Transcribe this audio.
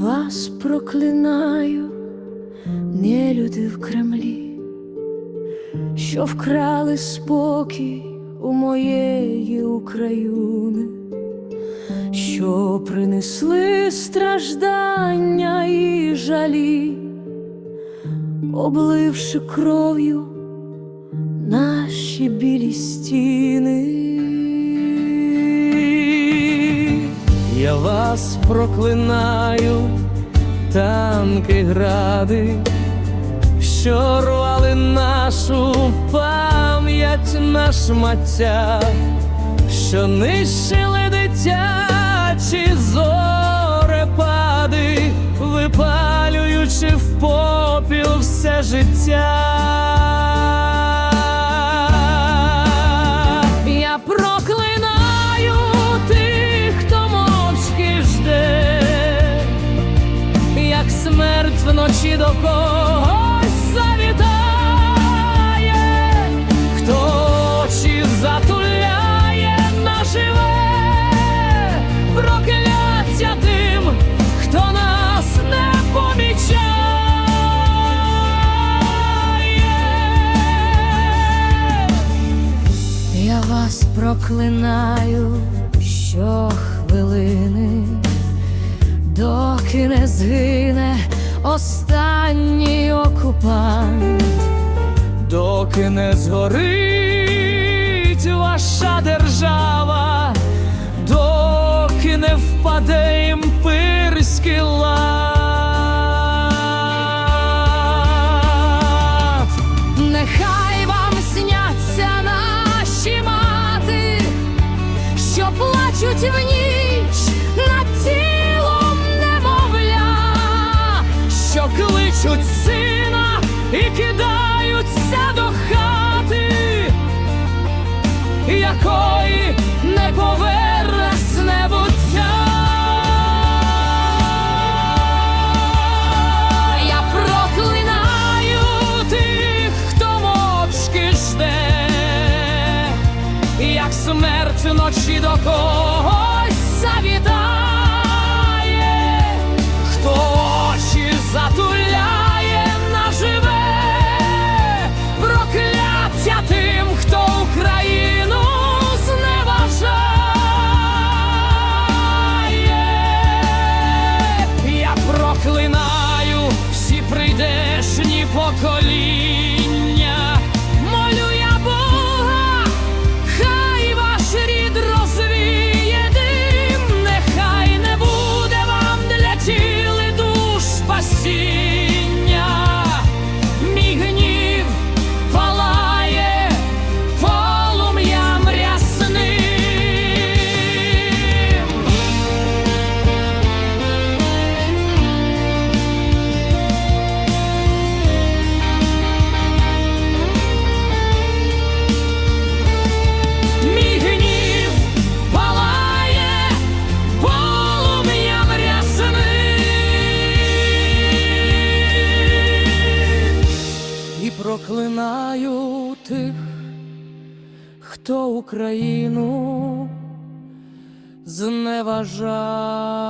вас проклинаю, нелюди в Кремлі, що вкрали спокій у моєї України, що принесли страждання і жалі, обливши кров'ю наші білі стіни. Я вас проклинаю, танки гради, що рвали нашу пам'ять на шмаття, що нищили дитячі зорепади, випалюючи в попіл все життя. Вас проклинаю щохвилини, доки не згине останній окупант. доки не згорить ваша держава, доки не впаде імперський лад. Нехай вам сняться наші мати, що плачуть в ніч кличуть сина і кидаються до хати, якої не поверне з небуття. Я проклинаю тих, хто мовчки жде, як смерть вночі до когось завітає, хто прийдешні проклинаю тих, хто Україну зневажає.